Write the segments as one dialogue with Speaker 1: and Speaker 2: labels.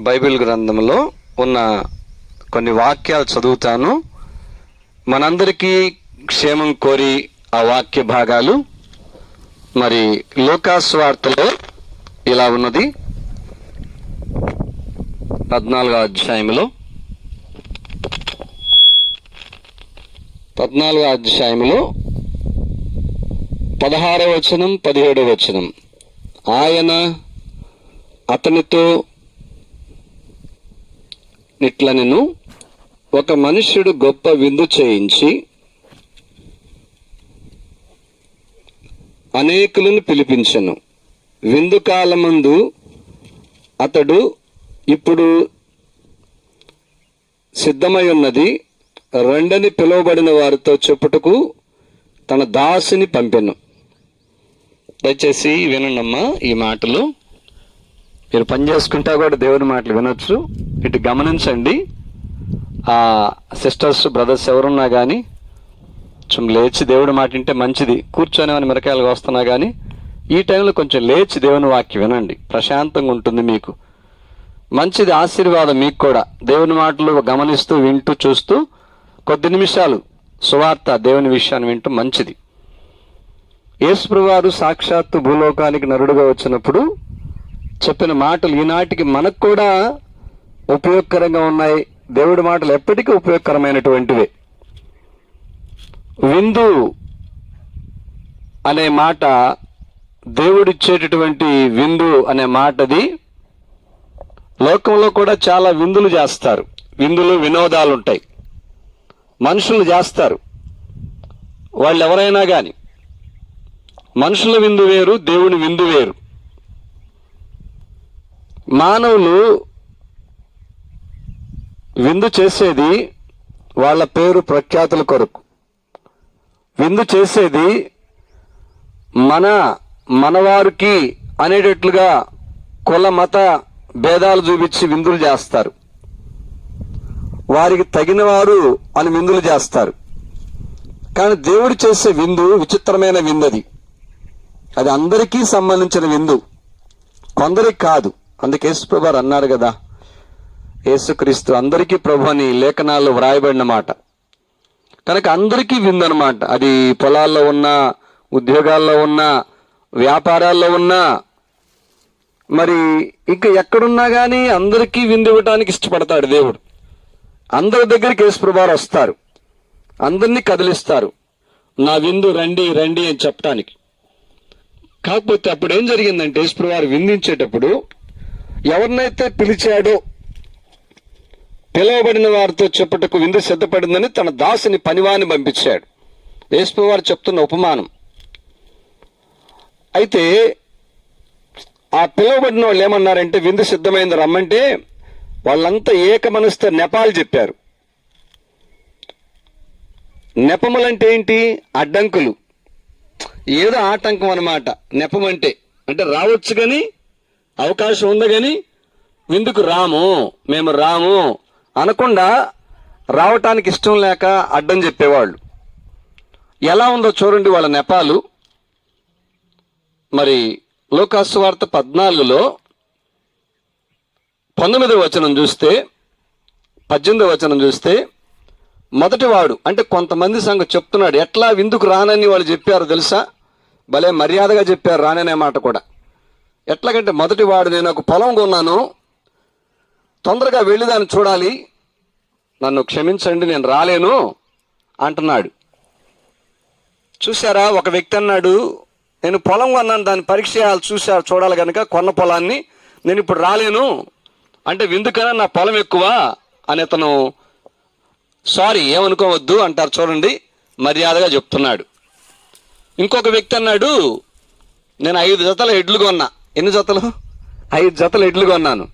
Speaker 1: Bible గ్రంథంలో ఉన్న కొన్ని వాక్యాలు చదువుతాను. మనందరికీ క్షేమం కోరి ఆ వాక్య భాగాలు. మరి లోకాస్వార్తలో ఇలా ఉన్నది. పద్నాలుగో అధ్యాయంలో పద్నాలుగో అధ్యాయంలో పదహారవ వచనం పదిహేడవ వచనం. ఆయన అతనితో ఇట్లనెను ఒక మనుష్యుడు గొప్ప విందు చేయించి అనేకులను పిలిపించను. విందు కాలమందు అతడు ఇప్పుడు సిద్ధమై ఉన్నది రెండని పిలువబడిన వారితో చెప్పుటకు తన దాసుని పంపెను. దయచేసి వినండమ్మా ఈ మాటలు. మీరు పని చేసుకుంటా కూడా దేవుని మాటలు వినొచ్చు. ఇటు గమనించండి. ఆ సిస్టర్స్ బ్రదర్స్ ఎవరున్నా కానీ కొంచెం లేచి దేవుడి మాట వింటే మంచిది. కూర్చొని అని మిరకాయలు వస్తున్నా కానీ ఈ టైంలో కొంచెం లేచి దేవుని వాక్యం వినండి. ప్రశాంతంగా ఉంటుంది మీకు. మంచిది ఆశీర్వాదం మీకు కూడా. దేవుని మాటలు గమనిస్తూ వింటూ చూస్తూ కొద్ది నిమిషాలు సువార్త దేవుని విషయాన్ని వింటూ మంచిది. యేసుప్రవారు సాక్షాత్తు భూలోకానికి నరుడుగా వచ్చినప్పుడు చెప్పిన మాటలు ఈనాటికి మనకు కూడా ఉపయోగకరంగా ఉన్నాయి. దేవుడి మాటలు ఎప్పటికీ ఉపయోగకరమైనటువంటివే. విందు అనే మాట దేవుడిచ్చేటటువంటి విందు అనే మాటది లోకంలో కూడా చాలా విందులు చేస్తారు. విందులు వినోదాలు ఉంటాయి మనుషులు చేస్తారు. వాళ్ళు ఎవరైనా కానీ మనుషుల విందు వేరు దేవుని విందు వేరు. మానవులు విందు చేసేది వాళ్ళ పేరు ప్రఖ్యాతుల కొరకు. విందు చేసేది మన మనవారికి అనేటట్లుగా కుల మత భేదాలు చూపించి విందులు చేస్తారు. వారికి తగిన వారు అని విందులు చేస్తారు. కానీ దేవుడు చేసే విందు విచిత్రమైన విందు అది. అది అందరికీ సంబంధించిన విందు. కొందరికి కాదు. అందుకే యేసుప్రభారు అన్నారు కదా యేసుక్రీస్తు అందరికీ ప్రభు అని లేఖనాల్లో వ్రాయబడిన మాట. కనుక అందరికీ విందనమాట. అది పొలాల్లో ఉన్నా ఉద్యోగాల్లో ఉన్నా వ్యాపారాల్లో ఉన్నా మరి ఇంకా ఎక్కడున్నా కానీ అందరికీ విందు ఇవ్వడానికి ఇష్టపడతాడు దేవుడు. అందరి దగ్గరికి యేసుప్రభారు వస్తారు. అందరినీ కదిలిస్తారు. నా విందు రండి రండి అని చెప్పడానికి కాకపోతే అప్పుడు ఏం జరిగిందంటే యేసుప్రభారు విందించేటప్పుడు ఎవరినైతే పిలిచాడో పిలువబడిన వారితో చెప్పుటకు విందు సిద్ధపడిందని తన దాసుని పనివాని పంపించాడు. యేసుప్రభారు చెప్తున్న ఉపమానం. అయితే ఆ పిలువబడిన వాళ్ళు ఏమన్నారంటే విందు సిద్ధమైంది రమ్మంటే వాళ్ళంతా ఏక మనసుతో నెపాలు చెప్పారు. నెపములంటే ఏంటి? అడ్డంకులు. ఏదో ఆటంకం అన్నమాట. నెపమంటే. అంటే రావచ్చు కానీ అవకాశం ఉంది కానీ విందుకు రాము మేము రాము అనకుండా రావటానికి ఇష్టం లేక అడ్డం చెప్పేవాళ్ళు. ఎలా ఉందో చూడండి వాళ్ళ నెపాలు. మరి లోకాసు వార్త పద్నాలుగులో పంతొమ్మిదవ వచనం చూస్తే పద్దెనిమిదవ వచనం చూస్తే మొదటివాడు అంటే కొంతమంది సంఘం చెప్తున్నాడు ఎట్లా విందుకు రానని వాళ్ళు చెప్పారు తెలుసా? భలే మర్యాదగా చెప్పారు రాననే మాట కూడా. ఎట్లాగంటే మొదటి వాడు నేను ఒక పొలం కొన్నాను. తొందరగా వెళ్ళి దాన్ని చూడాలి. నన్ను క్షమించండి నేను రాలేను అంటున్నాడు. చూసారా ఒక వ్యక్తి అన్నాడు నేను పొలం కొన్నాను దాన్ని పరీక్ష చేయాలి చూసా చూడాలి కనుక కొన్న పొలాన్ని. నేను ఇప్పుడు రాలేను. అంటే విందుకన్నా నా పొలం ఎక్కువ అని అతను సారీ ఏమనుకోవద్దు అంటారు చూడండి మర్యాదగా చెప్తున్నాడు. ఇంకొక వ్యక్తి అన్నాడు నేను ఐదు జతల ఎడ్లు కొన్నా. ఎన్ని జతలు? ఐదు జతలు ఎడ్లు కొన్నాను.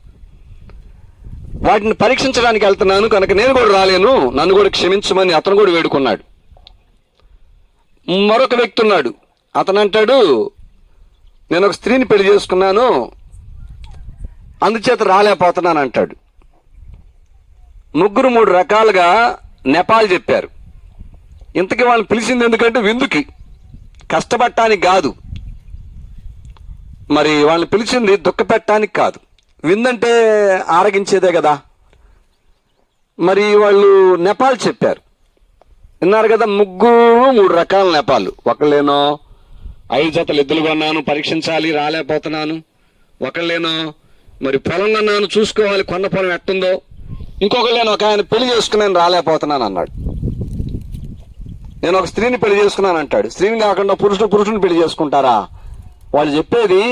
Speaker 1: వాటిని పరీక్షించడానికి వెళ్తున్నాను కనుక నేను కూడా రాలేను నన్ను కూడా క్షమించమని అతను కూడా వేడుకున్నాడు. మరొక వ్యక్తి ఉన్నాడు. అతను అంటాడు నేను ఒక స్త్రీని పెళ్ళి చేసుకున్నాను అందుచేత రాలేకపోతున్నాను అంటాడు. ముగ్గురు మూడు రకాలుగా నెపాలు చెప్పారు. ఇంతకీ వాళ్ళని పిలిచింది ఎందుకంటే విందుకి. కష్టపడటానికి కాదు. మరి వాళ్ళని పిలిచింది దుఃఖపెట్టడానికి కాదు. విందంటే ఆరగించేదే కదా. మరి వాళ్ళు నెపాలు చెప్పారు. విన్నారు కదా ముగ్గురు మూడు రకాల నెపాలు ఒకళ్ళేనో ఐదు జతలు ఎద్దులు కొన్నాను పరీక్షించాలి రాలేకపోతున్నాను. ఒకళ్ళేనో మరి పొలం కొన్నాను చూసుకోవాలి కొన్న పొలం ఎట్టుందో. ఇంకొకళ్ళేనో ఒక ఆయన పెళ్ళి చేసుకున్నాను రాలేకపోతున్నాను అన్నాడు. నేను ఒక స్త్రీని పెళ్ళి చేసుకున్నాను అంటాడు. స్త్రీని కాకుండా పురుషుడు పురుషుని పెళ్ళి చేసుకుంటారా? వాళ్ళు చెప్పేది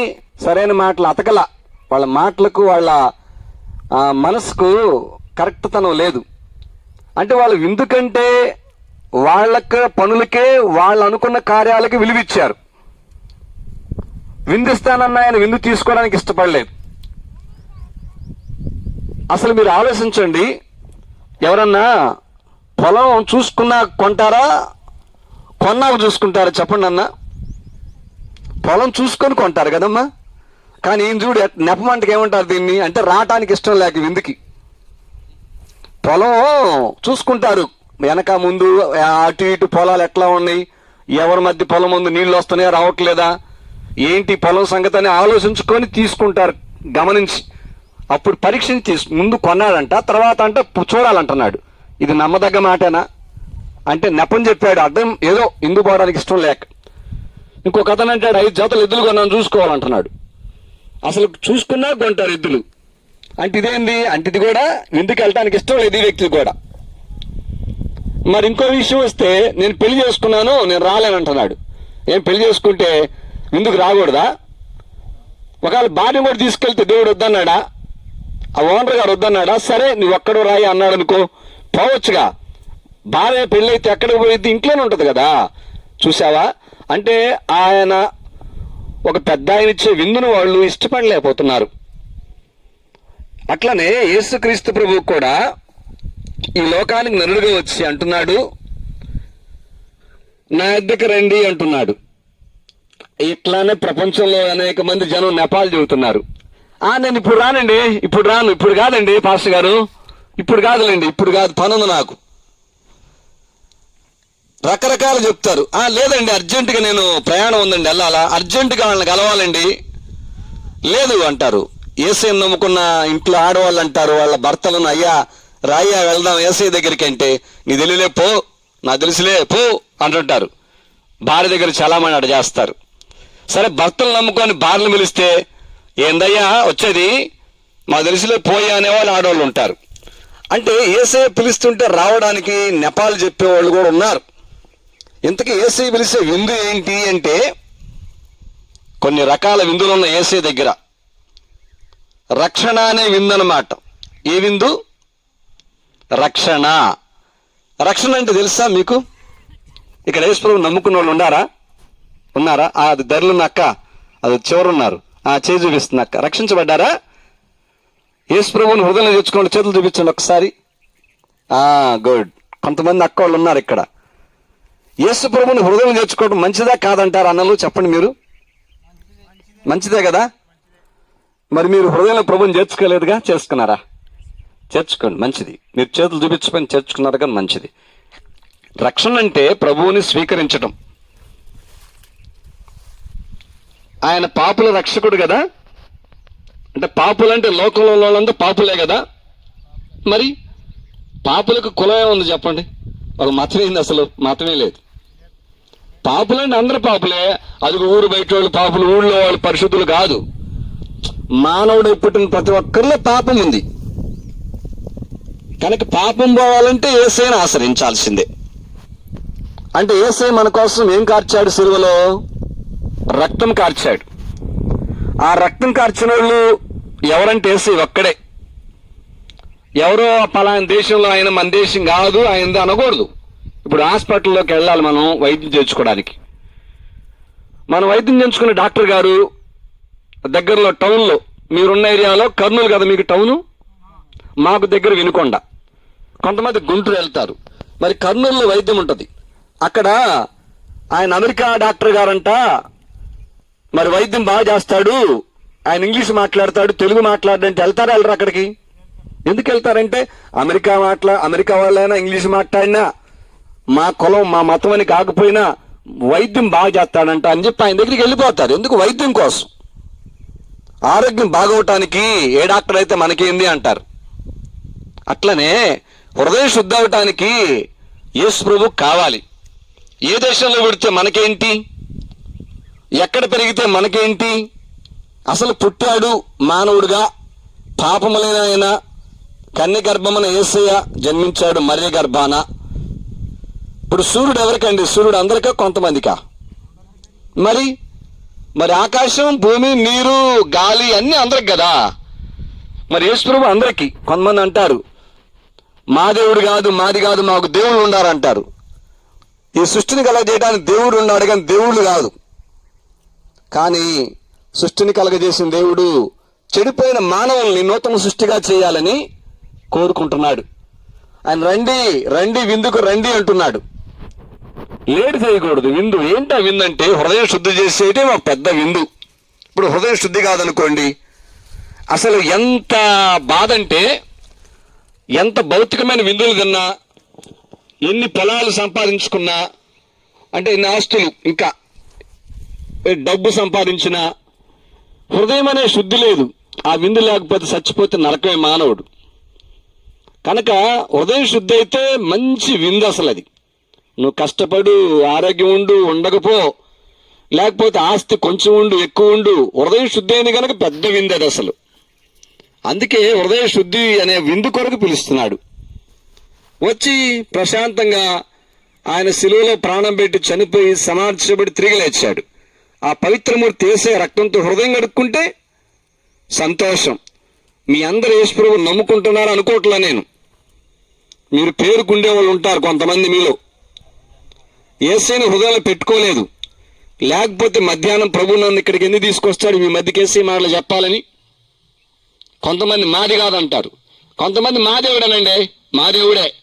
Speaker 1: సరైన మాటలు అతకల. వాళ్ళ మాటలకు వాళ్ళ మనసుకు కరెక్ట్తనం లేదు. అంటే వాళ్ళు ఎందుకంటే వాళ్ళకి పనులకే వాళ్ళు అనుకున్న కార్యాలకి విలువిచ్చారు. విందిస్తానన్న ఆయన విందు తీసుకోవడానికి ఇష్టపడలేదు. అసలు మీరు ఆలోచించండి ఎవరన్నా పొలం చూసుకున్నా కొంటారా కొన్నాక చూసుకుంటారా చెప్పండి అన్నా. పొలం చూసుకొని కొంటారు కదమ్మా. కానీ ఏం చూడు నెపమంటకి ఏమంటారు దీన్ని? అంటే రావటానికి ఇష్టం లేక విందుకి. పొలం చూసుకుంటారు. వెనక ముందు అటు ఇటు పొలాలు ఎట్లా ఉన్నాయి? ఎవరి మధ్య పొలం ముందు నీళ్ళు వస్తున్నాయా? రావట్లేదా? ఏంటి పొలం సంగతి అని ఆలోచించుకొని తీసుకుంటారు గమనించి. అప్పుడు పరీక్షించి తీసు ముందు కొన్నాడంట తర్వాత అంటే చూడాలంటున్నాడు. ఇది నమ్మదగ్గ మాటేనా? అంటే నెపం చెప్పాడు అర్థం ఏదో ఇందు పోవడానికి ఇష్టం లేక. ఇంకొక అతను అంటాడు ఐదు జాతలు ఎద్దులు కొన్నాను చూసుకోవాలంటున్నాడు. అసలు చూసుకున్నా కొంటారు ఎద్దులు. అంటే ఇదేంది? అంటే ఇది కూడా విందుకు వెళ్ళటానికి ఇష్టం లేదు ఈ వ్యక్తి కూడా. మరి ఇంకో విషయం వస్తే నేను పెళ్ళి చేసుకున్నాను నేను రాలేనంటున్నాడు ఏం పెళ్ళి చేసుకుంటే విందుకు రాకూడదా? ఒకవేళ భార్య కూడా తీసుకెళ్తే దేవుడు వద్దన్నాడా? ఆ ఓనర్ గారు వద్దన్నాడా? సరే నువ్వు ఒక్కడు రాయి అన్నాడు అనుకో పోవచ్చుగా. భార్య పెళ్ళైతే ఎక్కడికి పోయిద్ది? ఇంట్లోనే ఉంటుంది కదా. చూసావా అంటే ఆయన ఒక పెద్ద ఆయన ఇచ్చే విందును వాళ్ళు ఇష్టపడలేకపోతున్నారు. అట్లనే యేసుక్రీస్తు ప్రభు కూడా ఈ లోకానికి నరుడుగా వచ్చి అంటున్నాడు నా దగ్గర రండి అంటున్నాడు. ఇట్లానే ప్రపంచంలో అనేక మంది జనం నెపాలు చెబుతున్నారు ఆ నేను ఇప్పుడు రానండి ఇప్పుడు రాను ఇప్పుడు కాదండి పాస్టర్ గారు. ఇప్పుడు కాదులేండి ఇప్పుడు కాదు పనుంది నాకు. రకరకాలు చెప్తారు. లేదండి అర్జెంటుగా నేను ప్రయాణం ఉందండి వెళ్ళాలా? అర్జెంటుగా వాళ్ళని కలవాలండి. లేదు అంటారు. ఏసీని నమ్ముకున్న ఇంట్లో ఆడవాళ్ళు అంటారు వాళ్ళ భర్తలను అయ్యా రాయ్యా వెళ్దాం ఏసీ దగ్గరికి అంటే నీ తెలియలే పో నా తెలుసులే పో అంటుంటారు. భార్య దగ్గర చాలా మంది చేస్తారు. సరే భర్తలు నమ్ముకొని భార్యలు పిలిస్తే ఏందయ్యా వచ్చేది? మా తెలుసులే పోయా అనేవాళ్ళు ఆడవాళ్ళు ఉంటారు. అంటే ఏసే పిలుస్తుంటే రావడానికి నెపాలు చెప్పేవాళ్ళు కూడా ఉన్నారు. ఇంతకీ ఏసీ పిలిచే విందు ఏంటి అంటే కొన్ని రకాల విందులు ఉన్న దగ్గర. రక్షణ అనే విందు అన్నమాట ఏ విందు? రక్షణ. రక్షణ అంటే తెలుసా మీకు? ఇక్కడ యేసుప్రభు నమ్ముకున్న వాళ్ళు ఉన్నారా? ఉన్నారా అది ధరలున్న అక్క అది చివరున్నారు. ఆ చేయి చూపిస్తుంది అక్క. రక్షించబడ్డారా? యేసుప్రభుని హృదయం తెచ్చుకోండి చేతులు చూపించండి ఒకసారి. గుడ్. కొంతమంది అక్క వాళ్ళు ఉన్నారు ఇక్కడ. యేసు ప్రభుని హృదయం చేర్చుకోవడం మంచిదా కాదంటారు అన్నలు చెప్పండి మీరు. మంచిదే కదా? మరి మీరు హృదయంలో ప్రభుని చేర్చుకోలేదుగా? చేసుకున్నారా చేర్చుకోండి మంచిది. మీరు చేతులు చూపించుకొని చేర్చుకున్నారు కానీ మంచిది. రక్షణ అంటే ప్రభువుని స్వీకరించడం ఆయన పాపుల రక్షకుడు కదా? అంటే పాపులంటే లోకంలో ఉన్న పాపులే కదా? మరి పాపులకు కులమే ఉంది చెప్పండి. ఒక మతమేంది అసలు? మతమే లేదు. పాపులంటే అందరు పాపులే. అది ఊరు బయట వాళ్ళు పాపులు ఊళ్ళో వాళ్ళు పరిశుద్ధులు కాదు. మానవుడు పుట్టిన ప్రతి ఒక్కరిలో పాపం ఉంది. కనుక పాపం పోవాలంటే ఏసైనా ఆశ్రయించాల్సిందే. అంటే ఏసై మన కోసం ఏం కార్చాడు సిలువలో? రక్తం కార్చాడు. ఆ రక్తం కార్చిన వాళ్ళు ఎవరంటే ఏసై ఒక్కడే. ఎవరో పలానా దేశంలో ఆయన మన దేశం కాదు ఆయనది అనకూడదు. ఇప్పుడు హాస్పిటల్లోకి వెళ్ళాలి మనం వైద్యం చేయించుకోవడానికి. మనం వైద్యం చేయించుకున్న డాక్టర్ గారు దగ్గరలో టౌన్లో మీరున్న ఏరియాలో కర్నూలు కదా మీకు టౌను? మాకు దగ్గర వినుకొండ. కొంతమంది గుంటూరు వెళ్తారు. మరి కర్నూలులో వైద్యం ఉంటుంది. అక్కడ ఆయన అమెరికా డాక్టర్ గారంట మరి వైద్యం బాగా చేస్తాడు ఆయన ఇంగ్లీష్ మాట్లాడతాడు తెలుగు మాట్లాడంటే వెళ్తారా వెళ్ళరు అక్కడికి? ఎందుకు వెళ్తారంటే అమెరికా మాట్లా అమెరికా వాళ్ళైనా ఇంగ్లీష్ మాట్లాడినా మా కులం మా మతం అని కాకపోయినా వైద్యం బాగా చేస్తాడంట అని చెప్పి ఆయన దగ్గరికి వెళ్ళిపోతారు. ఎందుకు? వైద్యం కోసం. ఆరోగ్యం బాగవటానికి ఏ డాక్టర్ అయితే మనకేంది అంటారు? అట్లనే హృదయం శుద్ధి అవటానికి యేసు ప్రభు కావాలి. ఏ దేశంలో పెడితే మనకేంటి? ఎక్కడ పెరిగితే మనకేంటి? అసలు పుట్టాడు మానవుడుగా పాపములైన ఆయన కన్య గర్భమున ఏసయ్య జన్మించాడు మర్య గర్భాన. ఇప్పుడు సూర్యుడు ఎవరికండి? సూర్యుడు అందరికా? కొంతమందికా? మరి? మరి ఆకాశం భూమి నీరు గాలి అన్నీ అందరికి కదా? మరి యేసుప్రభు అందరికీ కొంతమంది అంటారు మా దేవుడు కాదు మాది కాదు మాకు దేవుళ్ళు ఉండారంటారు ఈ సృష్టిని కలగజేయడానికి దేవుడు ఉన్నాడు కానీ దేవుళ్ళు కాదు. కానీ సృష్టిని కలగజేసిన దేవుడు చెడిపోయిన మానవుల్ని నూతన సృష్టిగా చేయాలని కోరుకుంటున్నాడు. ఆయన రండి రండి విందుకు రండి అంటున్నాడు. లేట్ చేయకూడదు విందు. ఏంటా విందంటే హృదయం శుద్ధి చేసేటే మా పెద్ద విందు. ఇప్పుడు హృదయం శుద్ధి కాదనుకోండి అసలు ఎంత బాధ అంటే ఎంత భౌతికమైన విందులు తిన్నా ఎన్ని పొలాలు సంపాదించుకున్నా అంటే ఎన్ని ఆస్తులు ఇంకా డబ్బు సంపాదించిన హృదయం అనే శుద్ధి లేదు. ఆ విందు లేకపోతే చచ్చిపోతే నరకమే మానవుడు. కనుక హృదయం శుద్ధి అయితే మంచి విందు అసలు అది నువ్వు కష్టపడు ఆరోగ్యం ఉండు ఉండకపో. లేకపోతే ఆస్తి కొంచెం ఉండు ఎక్కువ ఉండు. హృదయం శుద్ధి అని కనుక పెద్ద విందు అది అసలు. అందుకే హృదయ శుద్ధి అనే విందు కొరకు పిలుస్తున్నాడు. వచ్చి ప్రశాంతంగా ఆయన శిలువలో ప్రాణం పెట్టి చనిపోయి సమాధించబడి తిరిగి లేచాడు. ఆ పవిత్రమూర్తి వేసే రక్తంతో హృదయం కడుక్కుంటే సంతోషం. మీ అందరు యేసుప్రభు నమ్ముకుంటున్నారు అనుకోవట్లా నేను. మీరు పేరుకుండే వాళ్ళు ఉంటారు కొంతమంది మీలో. ఏసైని హృదయంలో పెట్టుకోలేదు. లేకపోతే మధ్యాహ్నం ప్రభు నన్ను ఇక్కడికి ఎందుకు తీసుకొస్తాడు? మీ మధ్యకి ఏసీ మాటలు చెప్పాలని? కొంతమంది మాది కాదంటారు కొంతమంది మా దేవుడేనండి. మా దేవుడే.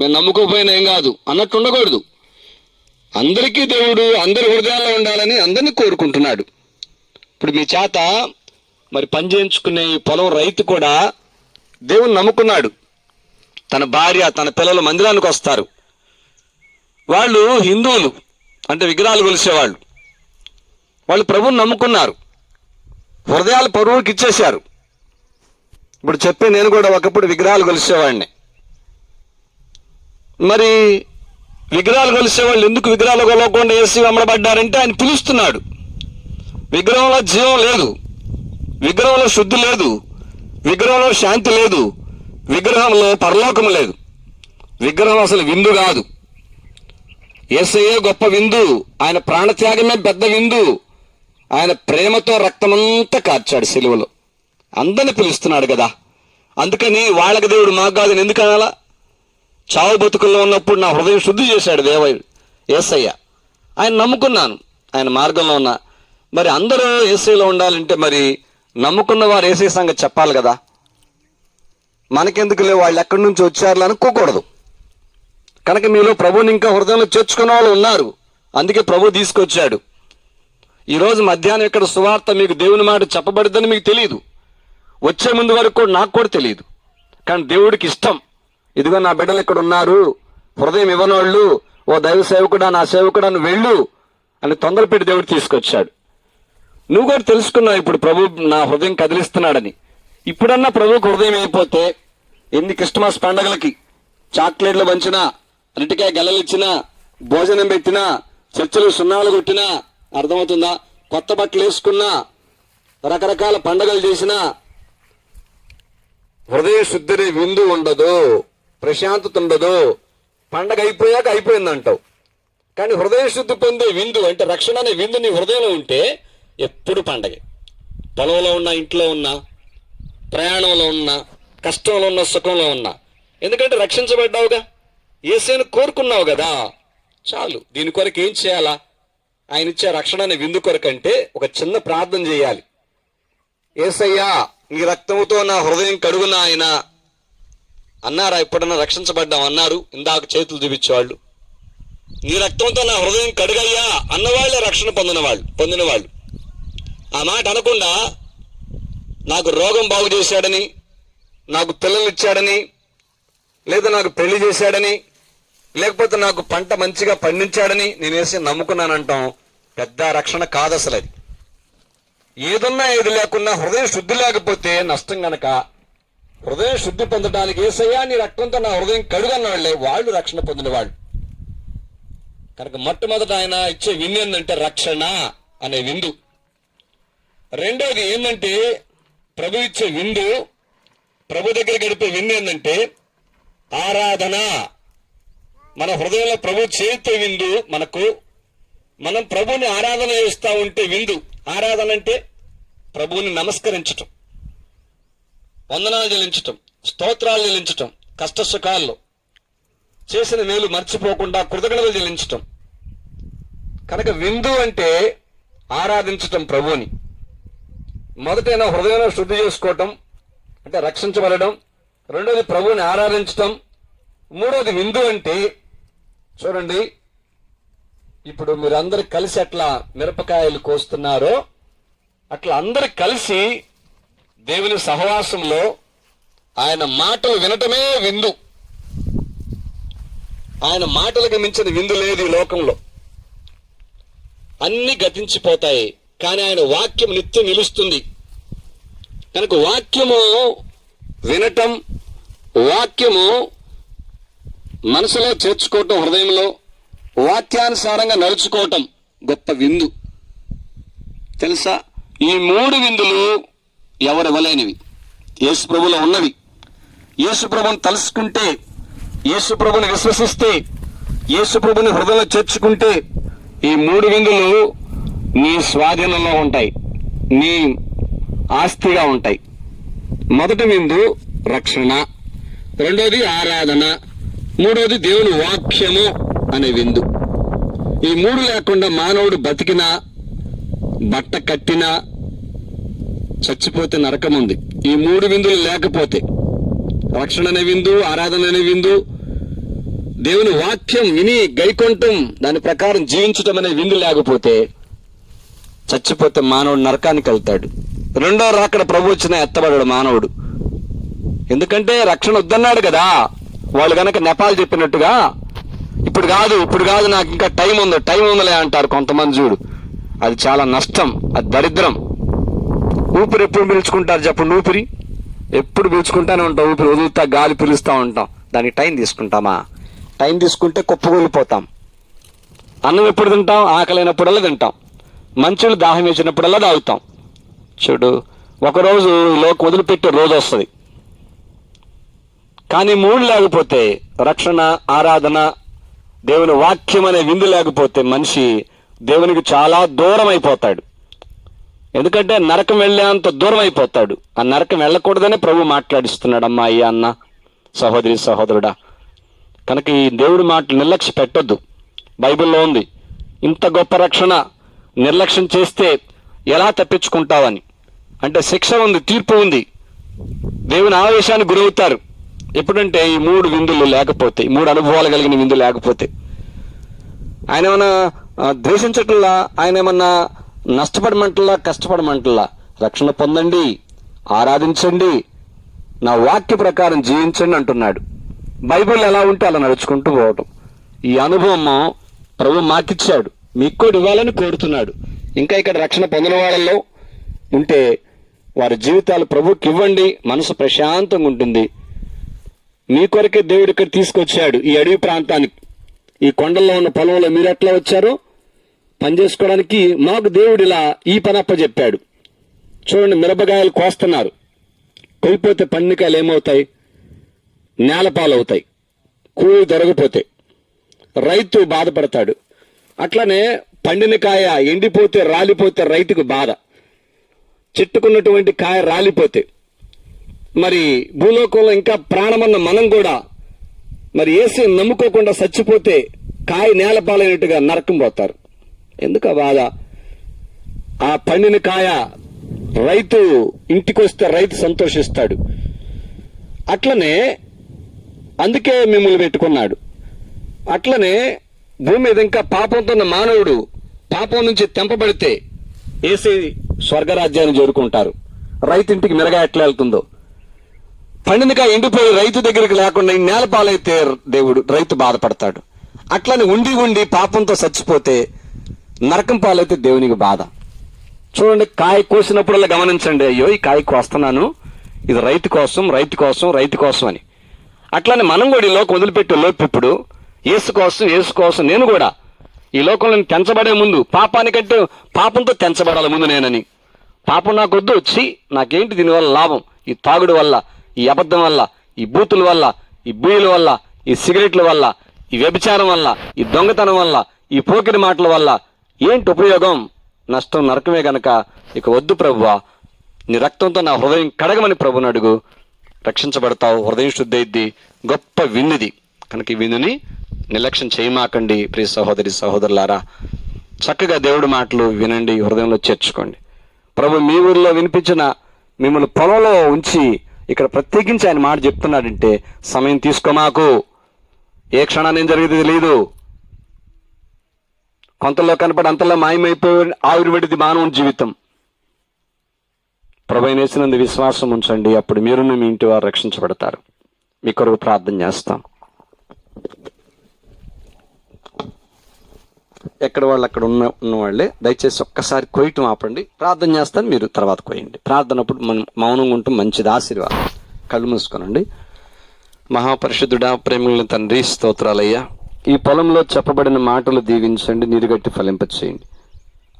Speaker 1: మేము నమ్ముకోపోయినా ఏం కాదు. అన్నట్టు ఉండకూడదు. అందరికీ దేవుడు అందరి హృదయాల్లో ఉండాలని అందరినీ కోరుకుంటున్నాడు. ఇప్పుడు మీ చేత మరి పని చేయించుకునే ఈ పొలం రైతు కూడా దేవుని నమ్ముకున్నాడు. తన భార్య తన పిల్లలు మందిరానికి వస్తారు. వాళ్ళు హిందువులు. అంటే విగ్రహాలు కొలిసేవాళ్ళు వాళ్ళు ప్రభువుని నమ్ముకున్నారు. హృదయాలు పరువుకి ఇచ్చేశారు. ఇప్పుడు చెప్పే నేను కూడా ఒకప్పుడు విగ్రహాలు కొలిసేవాడిని మరి విగ్రహాలు కొలిసేవాళ్ళు ఎందుకు విగ్రహాలు కొలవకుండా వేసి అమ్మడబడ్డారంటే ఆయన పిలుస్తున్నాడు. విగ్రహంలో జీవం లేదు. విగ్రహంలో శుద్ధి లేదు. విగ్రహంలో శాంతి లేదు. విగ్రహంలో పరలోకం లేదు. విగ్రహం అసలు విందు కాదు. ఏసయ్యే గొప్ప విందు ఆయన ప్రాణత్యాగమే పెద్ద విందు. ఆయన ప్రేమతో రక్తమంతా కార్చాడు సెలువలో. అందరిని పిలుస్తున్నాడు కదా. అందుకని వాళ్ళకి దేవుడు మాకు కాదని ఎందుకు అనాలా? చావు బతుకుల్లో ఉన్నప్పుడు నా హృదయం శుద్ధి చేశాడు దేవయుడు ఏసయ్య. ఆయన నమ్ముకున్నాను ఆయన మార్గంలో ఉన్నా. మరి అందరూ ఏసైలో ఉండాలంటే మరి నమ్ముకున్న వారు ఏసై సంగతి చెప్పాలి కదా. మనకెందుకులే వాళ్ళు ఎక్కడి నుంచి వచ్చారు అనుకోకూడదు. కనుక మీలో ప్రభుని ఇంకా హృదయంలో చేర్చుకున్న వాళ్ళు ఉన్నారు. అందుకే ప్రభు తీసుకొచ్చాడు. ఈరోజు మధ్యాహ్నం ఇక్కడ సువార్త మీకు దేవుని మాట చెప్పబడిద్దని మీకు తెలియదు వచ్చే ముందు వరకు కూడా నాకు కూడా తెలియదు కానీ దేవుడికి ఇష్టం. ఇదిగో నా బిడ్డలు ఇక్కడ ఉన్నారు. హృదయం ఇవ్వనోళ్ళు ఓ దైవ సేవకుడా నా సేవకుడా నువ్వు వెళ్ళు అని తొందరపెట్టి దేవుడు తీసుకొచ్చాడు. నువ్వు కూడా తెలుసుకున్నావు ఇప్పుడు ప్రభు నా హృదయం కదిలిస్తున్నాడని. ఇప్పుడన్నా ప్రభుకు హృదయం అయిపోతే ఎన్ని క్రిస్మస్ పండగలకి చాక్లెట్లు పంచినా అరటికాయ గెలలు ఇచ్చినా భోజనం పెట్టినా చర్చలు సున్నాలు కొట్టినా అర్థమవుతుందా? కొత్త బట్టలు వేసుకున్నా రకరకాల పండగలు చేసినా హృదయ శుద్ధిని విందు ఉండదు ప్రశాంతత ఉండదు పండగ అయిపోయాక అయిపోయింది అంటావు కానీ హృదయ శుద్ధి పొందే విందు అంటే రక్షణ అనే విందు నీ హృదయంలో ఉంటే ఎప్పుడు పండగే. పొలంలో ఉన్న ఇంట్లో ఉన్నా ప్రయాణంలో ఉన్నా కష్టంలో ఉన్న సుఖంలో ఉన్నా. ఎందుకంటే రక్షించబడ్డావుగా? ఏసైను కోరుకున్నావు కదా? చాలు. దీని కొరకు ఏం చేయాలా? ఆయన ఇచ్చే రక్షణ అనే విందు కొరకంటే ఒక చిన్న ప్రార్థన చేయాలి. ఏసయ్యా నీ రక్తముతో నా హృదయం కడుగున ఆయన అన్నారా? ఎప్పుడన్నా రక్షించబడ్డాం అన్నారు. ఇందాక చేతులు చూపించేవాళ్ళు నీ రక్తంతో నా హృదయం కడుగయ్యా అన్నవాళ్ళే రక్షణ పొందిన వాళ్ళు పొందిన వాళ్ళు ఆ మాట అనకుండా నాకు రోగం బాగు చేశాడని నాకు పిల్లలు ఇచ్చాడని లేదా నాకు పెళ్ళి చేశాడని లేకపోతే నాకు పంట మంచిగా పండించాడని నేనేసి నమ్ముకున్నానంటాం. పెద్ద రక్షణ కాదు అసలు అది ఏదున్నా ఏది లేకున్నా హృదయం శుద్ధి లేకపోతే నష్టం గనక హృదయం శుద్ధి పొందడానికి ఏసయ్యా నీ రక్తంతో నా హృదయం కడుగన్న వాళ్ళే వాళ్ళు రక్షణ పొందిన వాళ్ళు కనుక మొట్టమొదట ఆయన ఇచ్చే విందు ఏంటంటే రక్షణ అనే విందు. రెండోది ఏంటంటే ప్రభు ఇచ్చే విందు ప్రభు దగ్గర గడిపే విందు ఏంటంటే ఆరాధన. మన హృదయంలో ప్రభు చేతితో విందు మనకు మనం ప్రభుని ఆరాధన చేస్తూ ఉంటే విందు. ఆరాధన అంటే ప్రభువుని నమస్కరించటం వందనాలు చెల్లించటం స్తోత్రాలు చెల్లించటం కష్ట సుఖాల్లో చేసిన మేలు మర్చిపోకుండా కృతజ్ఞతలు చెల్లించటం. కనుక విందు అంటే ఆరాధించటం ప్రభువుని. మొదటైన హృదయంలో శుద్ధి చేసుకోవటం అంటే రక్షించబడడం. రెండోది ప్రభువుని ఆరాధించటం. మూడోది విందు అంటే చూడండి. ఇప్పుడు మీరందరు కలిసి అట్లా మిరపకాయలు కోస్తున్నారో అట్లా అందరు కలిసి దేవుని సహవాసంలో ఆయన మాటలు వినటమే విందు. ఆయన మాటలకు మించిన విందు లేదు ఈ లోకంలో. అన్ని గతించిపోతాయి కానీ ఆయన వాక్యం నిత్యం నిలుస్తుంది. కనుక వాక్యము వినటం వాక్యము మనసులో చేర్చుకోవటం హృదయంలో వాక్యానుసారంగా నడుచుకోవటం గొప్ప విందు. తెలుసా? ఈ మూడు విందులు ఎవరివ్వలేనివి యేసుప్రభులో ఉన్నవి. యేసుప్రభుని తలుసుకుంటే యేసుప్రభుని విశ్వసిస్తే యేసుప్రభుని హృదయంలో చేర్చుకుంటే ఈ మూడు విందులు నీ స్వాధీనంలో ఉంటాయి. నీ ఆస్తిగా ఉంటాయి. మొదటి విందు రక్షణ రెండోది ఆరాధన మూడవది దేవుని వాక్యము అనే విందు. ఈ మూడు లేకుండా మానవుడు బతికినా బట్ట కట్టినా చచ్చిపోతే నరకం ఉంది. ఈ మూడు విందులు లేకపోతే రక్షణ అనే విందు ఆరాధన అనే విందు దేవుని వాక్యం విని గైకొంటం దాని ప్రకారం జీవించటం అనే విందు లేకపోతే చచ్చిపోతే మానవుడు నరకానికి వెళ్తాడు. రెండో రాకడ ప్రభు వచ్చిన ఎత్తబడాడు మానవుడు. ఎందుకంటే రక్షణ వద్దన్నాడు కదా. వాళ్ళు కనుక నెపాలు చెప్పినట్టుగా ఇప్పుడు కాదు ఇప్పుడు కాదు నాకు ఇంకా టైం ఉంది టైం ఉందిలే అంటారు కొంతమంది చూడు. అది చాలా నష్టం అది దరిద్రం. ఊపిరి ఎప్పుడు పీల్చుకుంటారు చెప్పండి ఊపిరి? ఎప్పుడు పీల్చుకుంటానే ఉంటాం ఊపిరి వదులుతా గాలి పీలుస్తూ ఉంటాం. దానికి టైం తీసుకుంటామా? టైం తీసుకుంటే కుప్పగొలిపోతాం అన్నం ఎప్పుడు తింటాం? ఆకలైనప్పుడల్లా తింటాం. మంచులు దాహం వేసినప్పుడల్లా తాగుతాం. చూడు ఒకరోజు లోకి వదిలిపెట్టే రోజు వస్తుంది. కానీ మూడు లేకపోతే రక్షణ ఆరాధన దేవుని వాక్యం అనే విందు లేకపోతే మనిషి దేవునికి చాలా దూరం అయిపోతాడు ఎందుకంటే నరకం వెళ్ళేంత దూరం అయిపోతాడు ఆ నరకం వెళ్ళకూడదనే ప్రభు మాట్లాడిస్తున్నాడు అమ్మాయి అన్న సహోదరి సహోదరుడా. కనుక ఈ దేవుడి మాటలు నిర్లక్ష్య పెట్టొద్దు. బైబిల్లో ఉంది ఇంత గొప్ప రక్షణ నిర్లక్ష్యం చేస్తే ఎలా తప్పించుకుంటావని. అంటే శిక్ష ఉంది తీర్పు ఉంది. దేవుని ఆవేశానికి గురవుతారు. ఎప్పుడంటే ఈ మూడు విందులు లేకపోతే ఈ మూడు అనుభవాలు కలిగిన విందు లేకపోతే. ఆయన ఏమన్నా ఆ, ద్వేషించట్లా ఆయన ఏమన్నా నష్టపడమంటలా కష్టపడమంటలా రక్షణ పొందండి ఆరాధించండి నా వాక్య ప్రకారం జీవించండి అంటున్నాడు. బైబిల్ ఎలా ఉంటే అలా నడుచుకుంటూ పోవటం. ఈ అనుభవం ప్రభు మాకిచ్చాడు. మీకు కూడా ఇవ్వాలని కోరుతున్నాడు. ఇంకా ఇక్కడ రక్షణ పొందిన వాళ్ళలో ఉంటే వారి జీవితాలు ప్రభుకి ఇవ్వండి మనసు ప్రశాంతంగా ఉంటుంది. మీ కొరకే దేవుడు ఇక్కడ తీసుకొచ్చాడు ఈ అడవి ప్రాంతానికి. ఈ కొండల్లో ఉన్న పొలంలో మీరు ఎట్లా వచ్చారో? పని చేసుకోవడానికి మాకు దేవుడు ఇలా ఈ పని అప్పచెప్పాడు. చూడండి మిరపకాయలు కోస్తున్నారు. కొయిపోతే పన్నికాయలు ఏమవుతాయి? నేలపాలవుతాయి. కూలి దొరకపోతే. రైతు బాధపడతాడు. అట్లనే పండిన కాయ ఎండిపోతే రాలిపోతే రైతుకు బాధ. చెట్టుకున్నటువంటి కాయ రాలిపోతే. మరి భూలోకంలో ఇంకా ప్రాణమన్న మనం కూడా మరి ఏసీ నమ్ముకోకుండా చచ్చిపోతే కాయ నేలపాలైనట్టుగా నరకం పోతారు. ఎందుకు బాధ? ఆ పండిన కాయ రైతు ఇంటికి వస్తే రైతు సంతోషిస్తాడు. అట్లనే అందుకే మిమ్మల్ని పెట్టుకున్నాడు. అట్లనే భూమి మీద ఇంకా పాపంతో ఉన్న మానవుడు పాపం నుంచి తెంపబడితే ఏసీ స్వర్గరాజ్యాన్ని చేరుకుంటారు రైతు ఇంటికి మిరగా ఎట్లా వెళ్తుందో. పండినగా ఎండిపోయి రైతు దగ్గరికి లేకుండా ఈ నేల పాలైతే దేవుడు రైతు బాధపడతాడు. అట్లని ఉండి ఉండి పాపంతో చచ్చిపోతే నరకం పాలైతే దేవునికి బాధ. చూడండి కాయ కోసినప్పుడల్లా గమనించండి అయ్యో ఈ కాయ కోస్తున్నాను ఇది రైతు కోసం రైతు కోసం రైతు కోసం అని. అట్లానే మనం కూడా ఈ లోకం వదిలిపెట్టే లోపు ఇప్పుడు ఏసు కోసం ఏసు కోసం నేను కూడా ఈ లోకంలో తెంచబడే ముందు పాపానికంటే పాపంతో తెంచబడాలి ముందు నేనని. పాపం నాకొద్దు వచ్చి నాకేంటి దీనివల్ల లాభం? ఈ తాగుడు వల్ల ఈ అబద్ధం వల్ల ఈ బూతుల వల్ల ఈ బూయిల వల్ల ఈ సిగరెట్ల వల్ల ఈ వ్యభిచారం వల్ల ఈ దొంగతనం వల్ల ఈ పోకిరి మాటల వల్ల ఏంటి ఉపయోగం? నష్టం నరకమే గనక. ఇక వద్దు ప్రభువా. నీ రక్తంతో నా హృదయం కడగమని ప్రభుని అడుగు. రక్షించబడతావు హృదయం శుద్ధి గొప్ప విందుది. కనుక ఈ విందుని నిర్లక్ష్యం చేయమాకండి ప్రియ సహోదరి సహోదరులారా. చక్కగా దేవుడి మాటలు వినండి హృదయంలో చేర్చుకోండి. ప్రభు మీ ఊరిలో వినిపించిన మిమ్మల్ని పొలంలో ఉంచి ఇక్కడ ప్రత్యేకించి ఆయన మాట చెప్తున్నాడంటే సమయం తీసుకోమాకు ఏ క్షణాన్ని ఏం జరిగేది తెలియదు కొంతలో కనపడి అంతలో మాయమైపోయి ఆవిరిపడింది మానవుని జీవితం. ప్రభయమేసినందు విశ్వాసం ఉంచండి. అప్పుడు మీరు మీ ఇంటి వారు రక్షించబడతారు. మీ కొరకు ప్రార్థన చేస్తాం. ఎక్కడ వాళ్ళు అక్కడ ఉన్న ఉన్న వాళ్ళే దయచేసి ఒక్కసారి కొయ్యటం ఆపండి. ప్రార్థన చేస్తాను మీరు తర్వాత కొయ్యండి. ప్రార్థనప్పుడు మనం మౌనంగా ఉంటూ మంచిది ఆశీర్వాదం. కళ్ళు మూసుకోనండి. మహాపరిషుద్ధుడా ప్రేమలను తండ్రి స్తోత్రాలయ్యా. ఈ పొలంలో చెప్పబడిన మాటలు దీవించండి నీరుగట్టి ఫలింపచేయండి.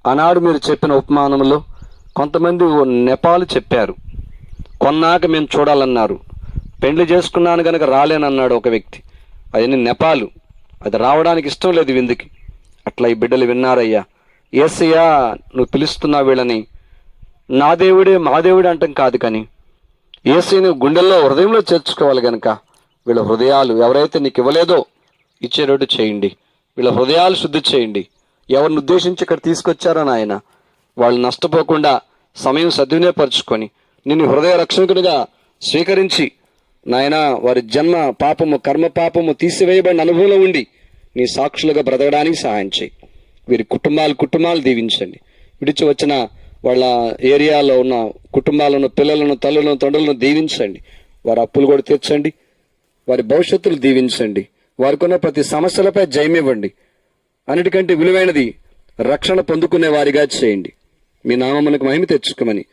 Speaker 1: ఆనాడు మీరు చెప్పిన ఉపమానంలో కొంతమంది ఓ నెపాలు చెప్పారు. కొన్నాక మేము చూడాలన్నారు. పెండ్లి చేసుకున్నాను కనుక రాలేనన్నాడు ఒక వ్యక్తి. అది నెపాలు. అది రావడానికి ఇష్టం లేదు విందుకి. అట్లా ఈ బిడ్డలు విన్నారయ్యా. ఏసయ్యా నువ్వు పిలుస్తున్నా వీళ్ళని. నా దేవుడే మా దేవుడే అంటాం కాదు కానీ ఏసీని గుండెల్లో హృదయంలో చేర్చుకోవాలి కనుక వీళ్ళ హృదయాలు ఎవరైతే నీకు ఇవ్వలేదో ఇచ్చేటట్టు చేయండి. వీళ్ళ హృదయాలు శుద్ధి చేయండి. ఎవరిని ఉద్దేశించి ఇక్కడ తీసుకొచ్చారో నాయన వాళ్ళు నష్టపోకుండా సమయం సద్వినియోగపరుచుకొని నిన్ను హృదయ రక్షకునిగా స్వీకరించి నాయన వారి జన్మ పాపము కర్మ పాపము తీసివేయబడిన అనుభవంలో ఉండి నీ సాక్షులుగా బ్రతకడానికి సహాయం చేయి. వీరి కుటుంబాలు కుటుంబాలు దీవించండి. విడిచి వచ్చిన వాళ్ళ ఏరియాలో ఉన్న కుటుంబాలను పిల్లలను తల్లులను తండ్రులను దీవించండి. వారి అప్పులు కూడా తీర్చండి. వారి భవిష్యత్తులు దీవించండి. వారికి ఉన్న ప్రతి సమస్యలపై జయమివ్వండి అన్నిటికంటే విలువైనది రక్షణ పొందుకునే వారిగా చేయండి. మీ నామమునకు మహిమ తెచ్చుకోమని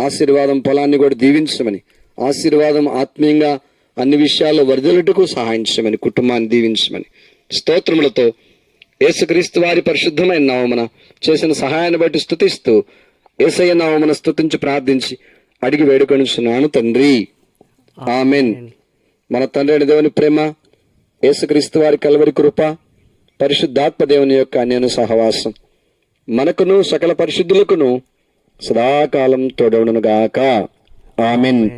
Speaker 1: ఆశీర్వాదం పొలాన్ని కూడా దీవించమని ఆశీర్వాదం ఆత్మీయంగా అన్ని విషయాల్లో వరదలుటకు సహాయించమని కుటుంబాన్ని దీవించమని. స్తోత్రములతో యేసుక్రీస్తు వారి పరిశుద్ధమైన నామమున చేసిన సహాయాన్ని బట్టి స్తుతిస్తూ ఏసయ్య నామమున స్తుతించి ప్రార్థించి అడిగి వేడుకొనిచున్నాను తండ్రి. ఆమెన్. మన తండ్రి అయిన దేవుని ప్రేమ యేసుక్రీస్తు వారి కలవరి కృప పరిశుద్ధాత్మ దేవుని యొక్క అన్యను సహవాసం మనకును సకల పరిశుద్ధులకును సదాకాలం తోడవును గాక ఆమెన్.